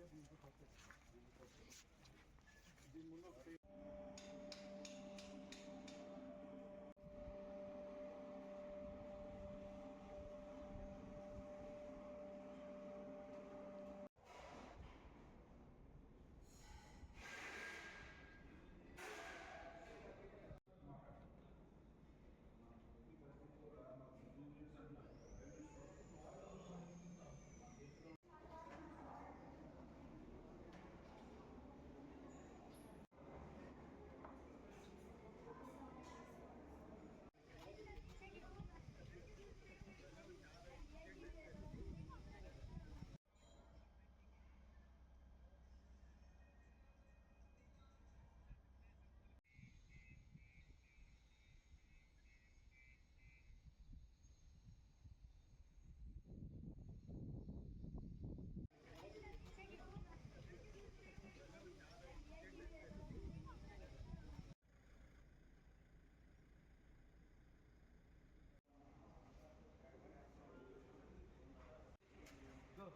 Thank you.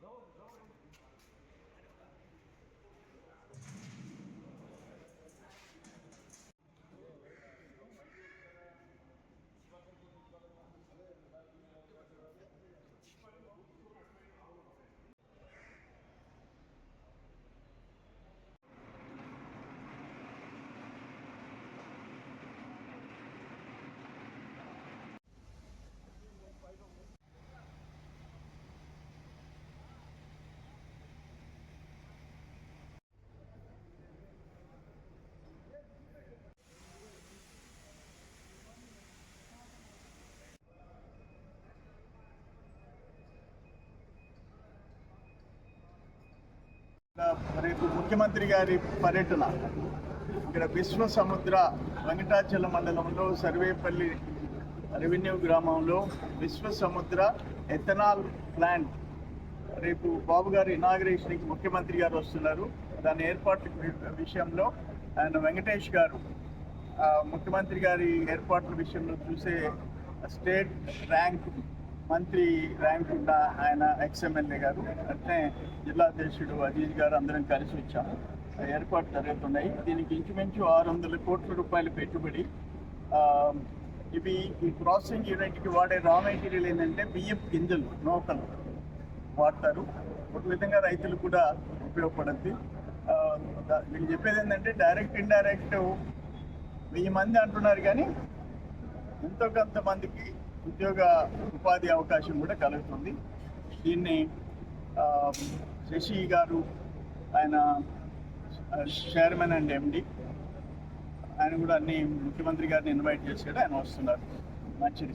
Dobrze, dobrze. రేపు ముఖ్యమంత్రి గారి పర్యటన. ఇక్కడ విశ్వ సముద్ర వెంకటాచల మండలంలో సర్వేపల్లి రెవెన్యూ గ్రామంలో విశ్వ సముద్ర ఎథనాల్ ప్లాంట్ రేపు బాబు గారు ఇనాగ్రేషన్కి ముఖ్యమంత్రి గారు వస్తున్నారు. దాని ఏర్పాటు విషయంలో ఆయన వెంకటేష్ గారు ముఖ్యమంత్రి గారి ఏర్పాట్ల విషయంలో చూసే స్టేట్ ర్యాంక్ మంత్రి ర్యాంక్ ఉన్న ఆయన ఎక్స్ఎమ్మెల్యే గారు అట్లే జిల్లా అధ్యక్షుడు అజీజ్ గారు అందరం కలిసి వచ్చాము. ఏర్పాటు జరుగుతున్నాయి. దీనికి ఇంచుమించు ఆరు వందల కోట్ల రూపాయల పెట్టుబడి. ఇవి ఈ ప్రాసెసింగ్ యూనిట్కి వాడే రా మెటీరియల్ ఏంటంటే బియ్యం గింజలు నూకలు వాడతారు. ఒక విధంగా రైతులు కూడా ఉపయోగపడుద్ది. ఆ, వీళ్ళు చెప్పేది ఏంటంటే డైరెక్ట్ ఇండైరెక్ట్ వెయ్యి మంది అంటున్నారు కానీ ఎంతో కొంతమందికి ఉద్యోగ ఉపాధి అవకాశం కూడా కలుగుతుంది. దీన్ని శశి గారు ఆయన చైర్మన్ అండ్ ఎండి ఆయన కూడా అన్ని ముఖ్యమంత్రి గారిని ఇన్వైట్ చేశాడు ఆయన వస్తున్నారు. మంచిది.